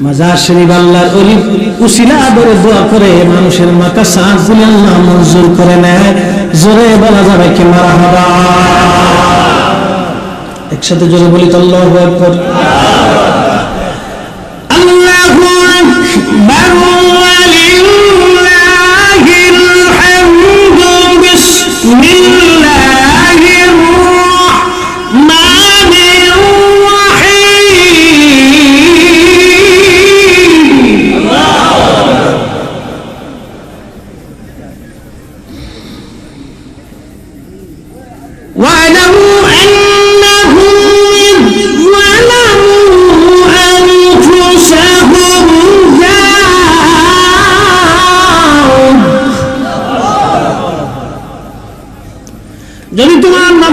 মাজার শরীফ আল্লাহর অলি উসিলা ধরে দোয়া করে, মানুষের মাথা দিলে আল্লাহ মঞ্জুর করে নেয়। জোরে বলা যাবে কি মারা একসাথে জোরে বলি তো আল্লাহু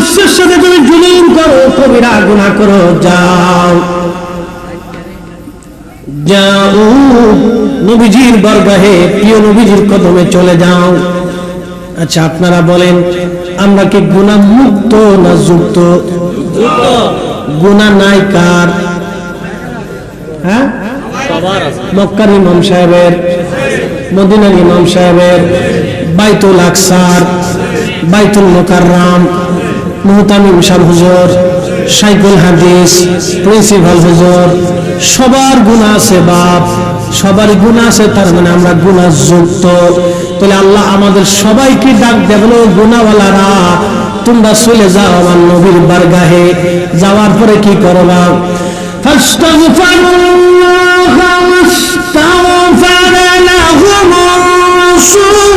নফসের সাথে তুমি জুলুম করো, কবিরা গুণা করো, যাও। যাও। নবীজির বরগাহে প্রিয় নবীজির কদমে চলে যাও। আচ্ছা আপনারা বলেন, আমরা কি গুণা মুক্ত না যুক্ত? গুণা নাই কার? হ্যাঁ? মক্কার ইমাম সাহেবের, মদিনার ইমাম সাহেবের, বাইতুল আকসার, বাইতুল মোকাররাম। মুহতামিম সাহ হুজুর সাইকুল হাদিস প্রিন্সিপাল হুজুর সবার গুণা আছে বাপ সবারই গুণা আছে তার মানে আমরা গুণা যুক্ত তাহলে আল্লাহ আমাদের সবাইকে ডাক দেবলো গুণাওয়ালারা তোমরা চলে যাও আমার নবীর বারগাহে যাওয়ার পরে কি করবা فاستغفروا الله واستغفر لهم الرسول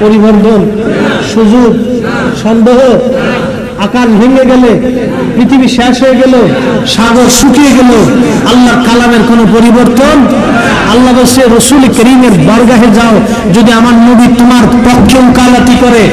পরিবর্তন সুযোগ সন্দেহ আকাশ ভেঙে গেলে পৃথিবী শেষ হয়ে গেল, সাগর শুকিয়ে গেল, আল্লাহর কালামের কোনো পরিবর্তন? আল্লাহ বলছে, রসুল করিমের বরগাহে যাও, যদি আমার নবী তোমার পক্ষে উকালাতি করে,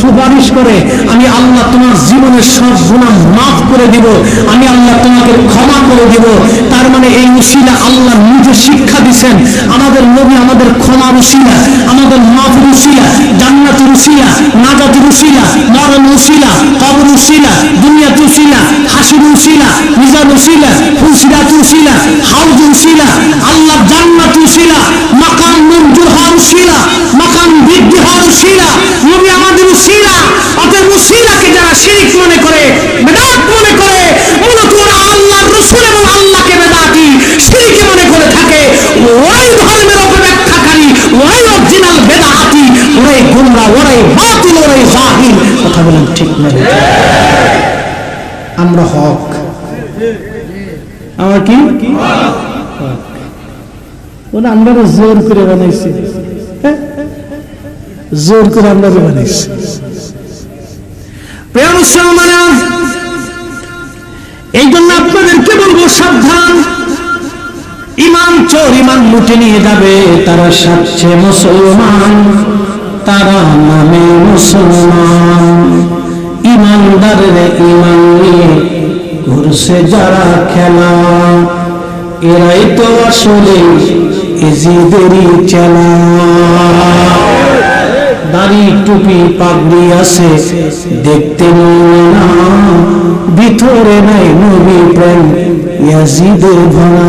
সুপারিশ করে, আমি আল্লাহ তোমার জীবনের সব গুণা মাফ করে দিব, আমি আল্লাহ তোমাকে ক্ষমা করে দিব, তার মানে এই উশিলা আল্লাহ নিজে শিক্ষা দিছেন, আমাদের নবী আমাদের ক্ষমা উশিলা আমাদের মাফের উশিলা জান্নাতের উশিলা নাজাতের উশিলা মরণ উশিলা কবর উশিলা দুনিয়াত উশিলা, হাসির উশিলা, মিজান উশিলা, ফুলসিরাত উশিলা, হাউজ উশিলা আল্লাহ জান্নাত উশিলা, মাকাম মঞ্জুর হওয়ার উশিলা, মাকাম বৃদ্ধি হওয়ার উশিলা, নবী আমাদের উশিলা, অতএব উশিলাকে যারা শিরিক মনে করে হক। আমার কি? ওরা আমরা জোর করে বানাইছি। হ্যাঁ? জোর করে আমরা বানাইছি। প্রিয় মুসলমানেরা, এই জন্য আপনাদেরকে বলব সাবধান। ইমান চোর ইমান লুটে নিয়ে যাবে তারা সাচ্ছে মুসলমান তারা নামে মুসলমান। ইমানদারের ইমান নিয়ে ঘুরছে যারা খেলা, এরাই তো আসলে এজিদেরই চেলা। দাড়ি, টুপি, পাগড়ি আছে, দেখতে না। ভিতরে নাই নবী প্রেম, ইয়াজিদের ভরা।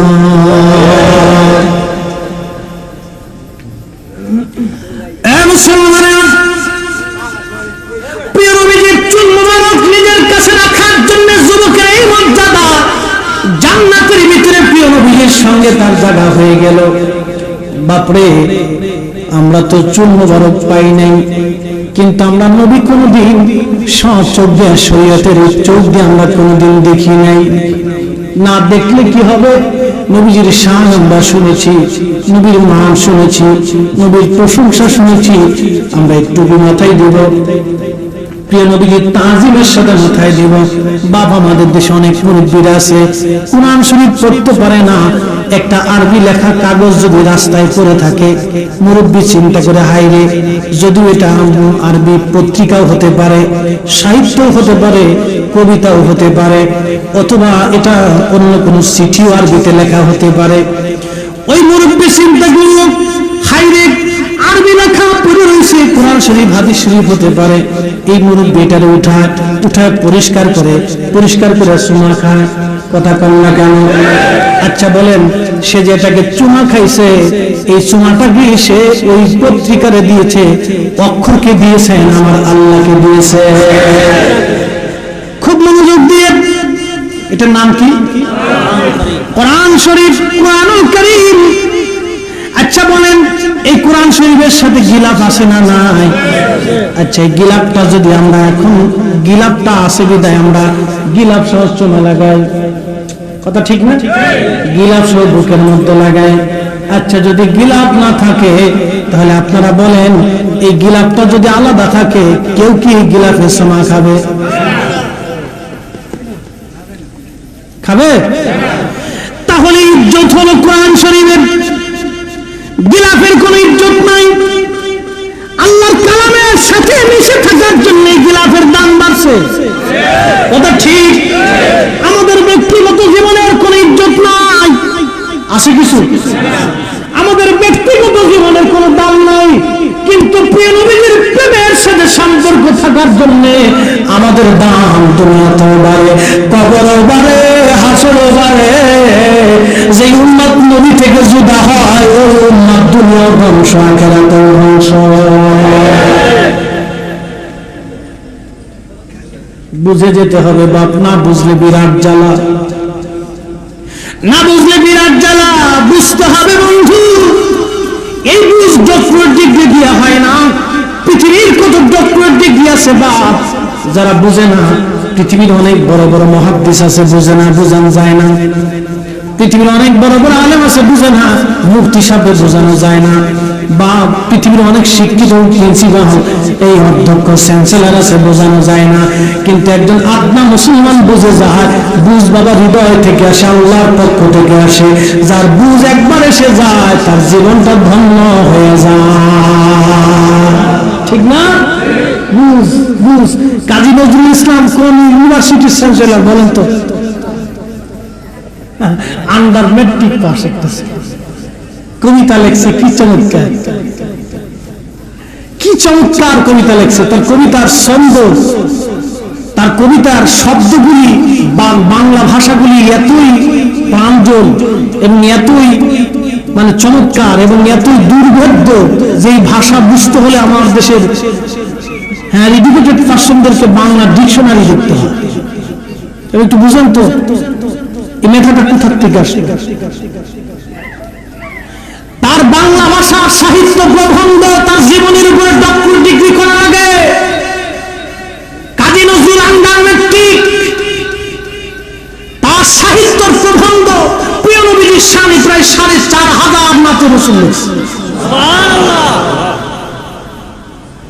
বাপরে, আমরা তো চূর্ণ বরফ পাই নাই। কিন্তু আমরা নবী কোনোদিন চোখ দিয়ে শরীয়তের চোখ দিয়ে আমরা কোনোদিন দেখি নাই। না দেখলে কি হবে? নবীজির শান আমরা শুনেছি, নবীর মান শুনেছি, নবীর প্রশংসা শুনেছি। আমরা একটু মাথায় দেব। প্রিয় নবীজির তাজিমের সাথে মাথায় দিব। বাবা আমাদের দেশে অনেক মুরব্বীরা আছে। কোরআন শরীফ পড়তে পারে না। একটা আরবি লেখা কাগজ যদি রাস্তায় পড়ে থাকে, মুরব্বী চিন্তা করে হাইরে যদিও এটা আরবি পত্রিকাও হতে পারে, সাহিত্যও হতে পারে, কবিতাও হতে পারে, অথবা এটা অন্য কোনো চিঠিও আরবিতে লেখা হতে পারে। ওই মুরব্বী চিন্তা করল হাইরে আরবি লেখা পড়ে রয়েছে, কোরআন শরীফ, হাদিস শরীফ হতে পারে। এই মুরব্বী এটারে উঠায় উঠায় পরিষ্কার করে পরিষ্কার করে সুমা খায়। কথা কন না কেন? আচ্ছা বলেন, সে যেটাকে চুমা খাইছে, এই চুমাটা কি সে ওই পত্রিকারে দিয়েছে? অক্ষরকে দিয়েছেন আমার আল্লাহকে দিয়েছে? খুব মনোযোগ দিয়ে। এটার নাম কি? কোরআন শরীফ, কোরআনুল করিম। আচ্ছা বলেন, এই কোরআন শরীফের সাথে গিলাপ আছে না নাই? আচ্ছা এই গিলাপটা যদি আমরা এখন, গিলাপটা আছে বিদায়, আমরা গিলাপ সহ চমে লাগাই। কথা ঠিক না? গিলাপ সহ বুকের মধ্যে লাগাই। আচ্ছা যদি গিলাপ না থাকে, তাহলে আপনারা বলেন, এই গিলাপটা যদি আলাদা থাকে, কেউ কি এই গিলাপের সমা খাবে? খাবে? তাহলে ইজ্জত হলো গিলাফের কোন ইজ্জত নাই। আল্লাহর কালামের সাথে মিশে থাকার জন্য গিলাফের দাম বাড়ছে। ওটা ঠিক? আমাদের ব্যক্তিগত জীবনের কোন ইজ্জত নাই। আছে কিছু? আমাদের ব্যক্তিগত জীবনের দাম নাই। কিন্তু প্রিয় প্রেমের সাথে সম্পর্ক থাকার জন্য আমাদের দাম দুনিয়াতেও বাড়ে, কবরও বাড়ে। হাসরও পারে যে উন্মাদ নবী থেকে জুদা হয় ও উন্মাদ দুনিয়া ধ্বংস, আখেরাতে ধ্বংস বুঝে যেতে হবে, বাপ না বুঝলে বিরাট জ্বালা। না ডিগ্রি আছে বাপ। যারা বুঝে না, পৃথিবীর অনেক বড় বড় মহাদ্দেশ আছে, বুঝে না, বোঝানো যায় না। পৃথিবীর অনেক বড় বড় আলেম আছে, বুঝে না মুক্তি সাপে বোঝানো যায় না। বা পৃথিবীর অনেক শিক্ষিত এই অধ্যক্ষ, চ্যান্সেলার আছে, বোঝানো যায় না। কিন্তু একজন আত্মা মুসলমান বুঝে যায়, বুঝ বাবা হৃদয় থেকে আসে, আল্লাহর পক্ষ থেকে আসে। যার বুঝ একবার এসে যায়, তার জীবনটা ধন্য হয়ে যায়। ঠিক না? কাজী নজরুল ইসলাম কোন ইউনিভার্সিটির চ্যান্সেলার বলেন তো? আন্ডার মেট্রিক পাস একটা কবিতা লেখছে, কি চমৎকার। কি চমৎকার কবিতা লেখছে, তার কবিতার ছন্দ, তার কবিতার শব্দগুলি বাংলা ভাষাগুলি এতই প্রাঞ্জল এবং এতই মানে চমৎকার, এবং এতই দুর্ভেদ্য যে ভাষা বুঝতে হলে আমার দেশের হ্যাঁ এডুকেটেড পার্সনদেরকে বাংলা ডিকশনারি দেখতে হয়। একটু বুঝেন তো, এই লেখাটা কোথার থেকে আসে তার বাংলা ভাষার সাহিত্য প্রবন্ধ তার জীবনের উপরে ডক্টর ডিগ্রি করার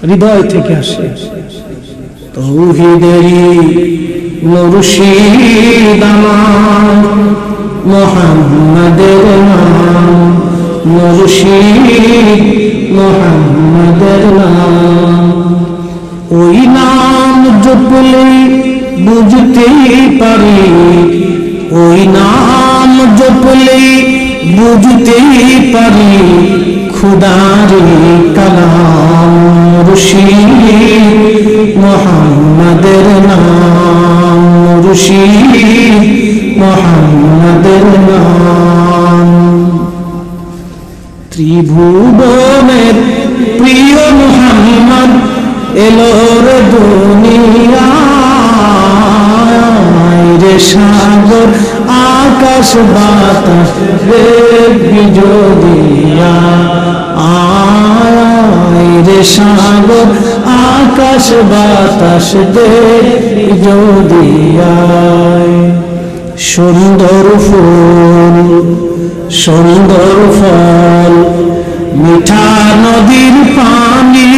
হৃদয় থেকে আসে। তৌহিদেরি মুর্শিদ আমার, মোহাম্মদের নাম, মুর্শিদ মোহাম্মদের নাম। ওই নাম জপলে বুঝতে পারি, ওই নাম জপলে বুঝতে পারি, খুদারি কালাম। মুর্শিদ মোহাম্মদের নাম, মুর্শিদ মোহাম্মদের নাম। ত্রিভুবনের প্রিয় মোহাম্মদ এলোর দুনিয়ায় রে সাগর, আকাশ, বাতাস দেখবি যদিয়া আয় রে সাগর, আকাশ বাতাস দেখবি যদিয়া সুন্দর ফুল, সুন্দর ফল, মিঠা নদীর পানি,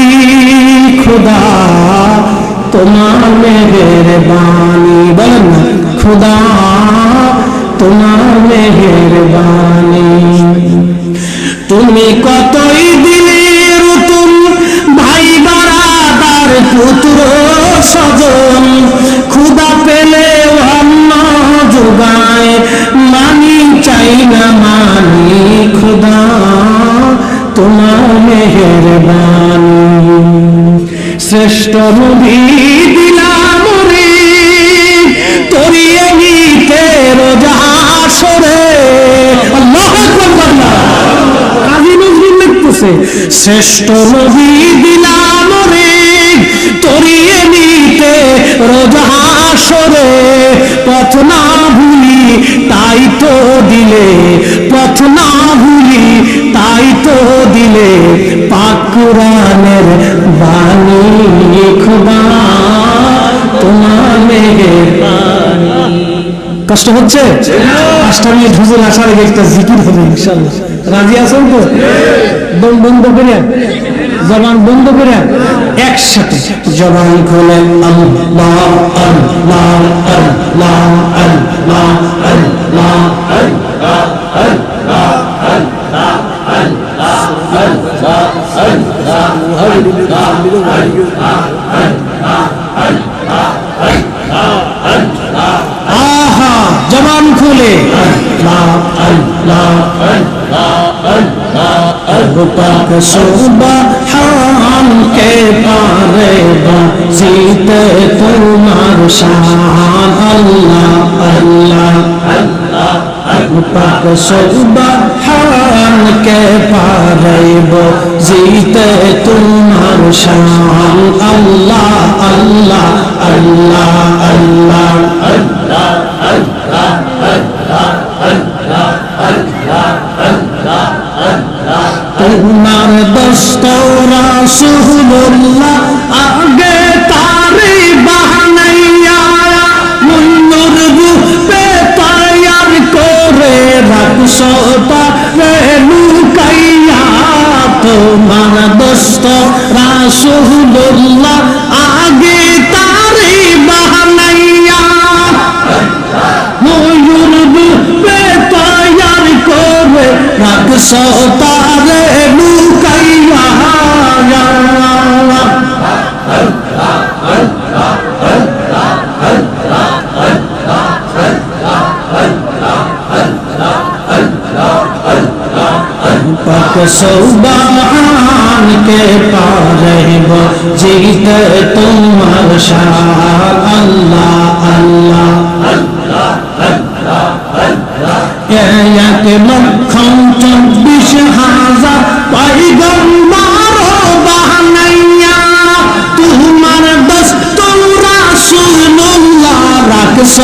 খুদা, তোমার মেহের বাণী বলেন খুদা, তোমার মেহের বাণী। তুমি কতই পুত্র সজন, খুদা পেলে অন্ন যোগায়, মানি চাই না, মানি খুদা, তোমার মেহের শ্রেষ্ঠ নবী দিলাম রে তরিয়ে নিতে রোজা সরে শ্রেষ্ঠ নবী দিলাম তরিয়ে নিতে রোজা সরে পথ না ভুলি তাই তো দিলে, পথ না ভুলি তাই তো দিলে, পাক কুরআনের বাণী কষ্ট হচ্ছে? পাঁচটা মিনিট আসার একটা জিকির হবে ইনশাল্লাহ রাজি আছেন তো? বন্ধ করে। জবান বন্ধ করে একসাথে জবান খুলে আল্লাহ আল্লাহ আল্লাহ আল্লাহ আল্লাহ আহা, জবান খুলে। পাক সুবহান কে পারে বাসিতে তোমার শান আল্লাহ আল্লাহ পাক সুবহান কে পারে জিতে তোমার শান আল্লাহ আল্লাহ আল্লাহ আল্লাহ তোমার দস্তরা সুহুল্লাহ আগে তারে বাহানাইয়া মুন্নুর রূপে তৈয়ার করে রাখছ তারে লুকাইয়া তোমার দস্তরা সুহুল্লাহ আগে তারে বাহানাইয়া। ময়ূর রূপে তৈয়ার করে রাখছ কে পারব জিতে তোমার শাহ আল্লাহ আল্লাহ এক লক্ষ চব্বিশ হাজার পাইগম্বর বাহানাইয়া, তোমার দস্তরা সুনুল্লাহ রাখছ।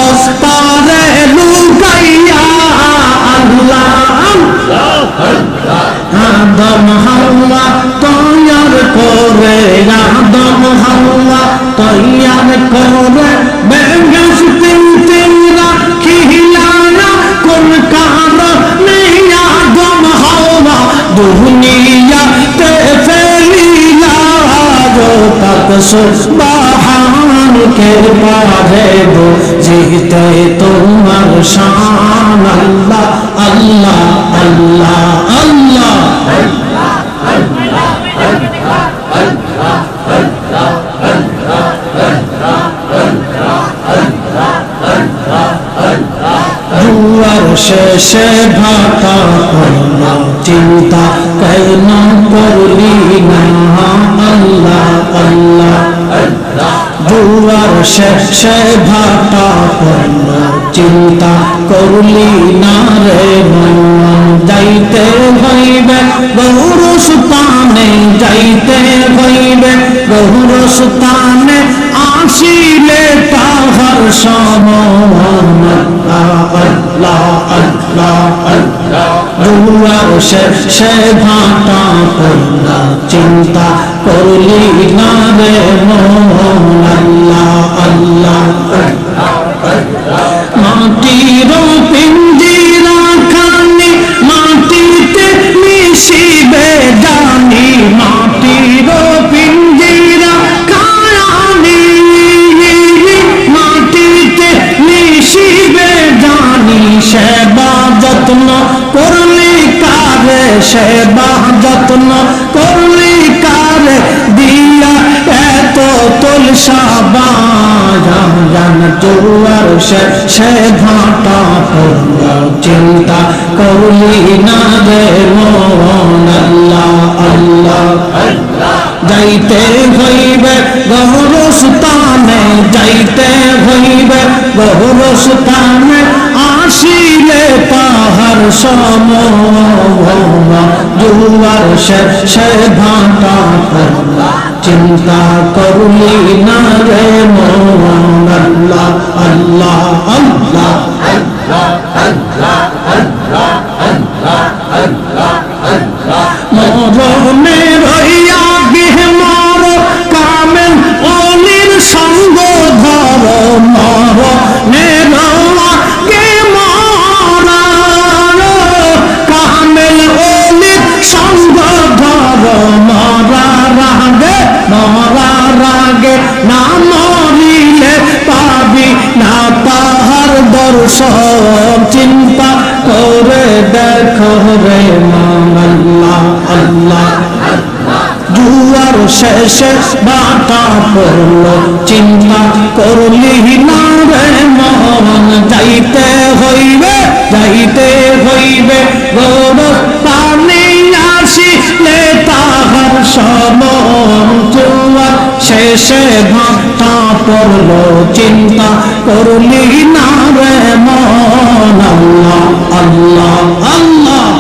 হাওয়া তৈয়ার করে শেষে ভাতা করল চিন্তা কেন করলি না আল্লাহ আল্লাহ। দুয়ার শেষে ভাতা করল চিন্তা করলি না রে যাইতে হইবে গৌরস্থানে যাইতে হইবে গৌরস্থানে আসিলে তাহার সমুয়ার শেষে ভাটা পড়লা চিন্তা করলি না রে আল্লাহ। মাটির পিঞ্জিরা জোয়ার সে ভাটা পড়ল চিন্তা করলি না রে মন আল্লাহ। আল্লাহ। যাইতে হইবে গহরস্থানে যাইতে হইবে গহরস্থানে আসিলে পাহাড় সম সে সে ভাটা চিন্তা করলি না রে মন আল্লাহ আল্লাহ আল্লাহ মরণে শেষে বাটা পড়ল। চিন্তা করলি না রে মন, যাইতে হইবে যাইতে হইবে। গৌর পানি আসিলে তাহার সমন জুয়ার শেষে ভাটা পড়ল। চিন্তা করলি না মন, আল্লাহ আল্লাহ আল্লাহ।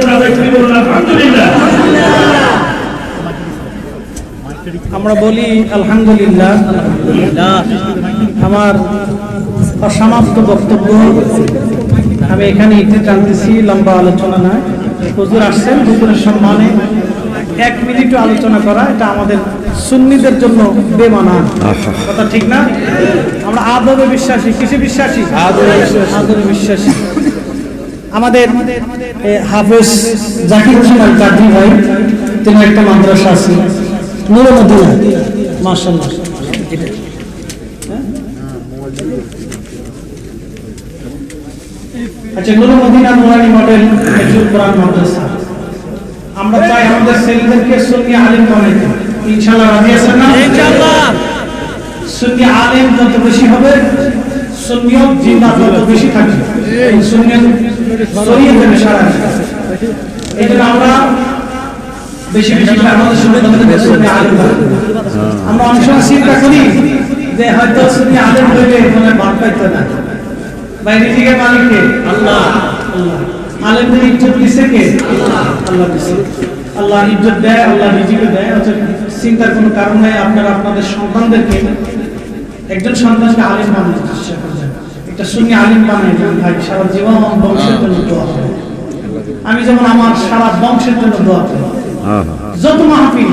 বলুন আলহামদুলিল্লাহ। আমরা বলি আলহামদুলিল্লাহ। আমার অসমাপ্ত বক্তব্য। আমি এখানে একটু টানতেছি লম্বা আলোচনা না হুজুর আসছেন হুজুরের সম্মানে এক মিনিটও আলোচনা করা এটা আমাদের সুন্নিদের জন্য বেমানা। কথা ঠিক না? আমরা আদবে বিশ্বাসী কিসে বিশ্বাসী। আদবে বিশ্বাসী। আমাদের হাফেজ জাকির হোসেন কাদরি ভাই তিনি একটা মাদ্রাসা আছে নুরে মদিনা। মাশাআল্লাহ। আচ্ছা নুরে মদিনা নুরানি মডেল হেফজুল কোরআন মাদ্রাসা। আমরা চাই আমাদের ছেলেদেরকে সুন্নি আলিম বানাইতে। ইনশাআল্লাহ রাজি আছেন না? ইনশাআল্লাহ। সুন্নি আলিম যত বেশি হবে সুন্নিয়ত বেশি সারা এই জন্য আমরা বেশি বেশি আমাদের। আমরা চিন্তা করি যে হয়তো আলেম বাদ না। ভাই রিজিকের মালিক কে? আল্লাহ। ইজ্জত দিছে কে? আল্লাহ দিছে। আল্লাহ ইজ্জত দেয়, আল্লাহ দেয়। অথচ চিন্তার কোনো কারণ নাই। আপনারা আপনাদের সন্তানদেরকে, একজন সন্তানকে আলিম মানুষ চেষ্টা একটা শুনি আলিম বানাই দেবেন ভাই সারা জীবন বংশের জন্য দোয়া করে। আমি যেমন আমার সারা বংশের জন্য দোয়া করি। যত মাহফিল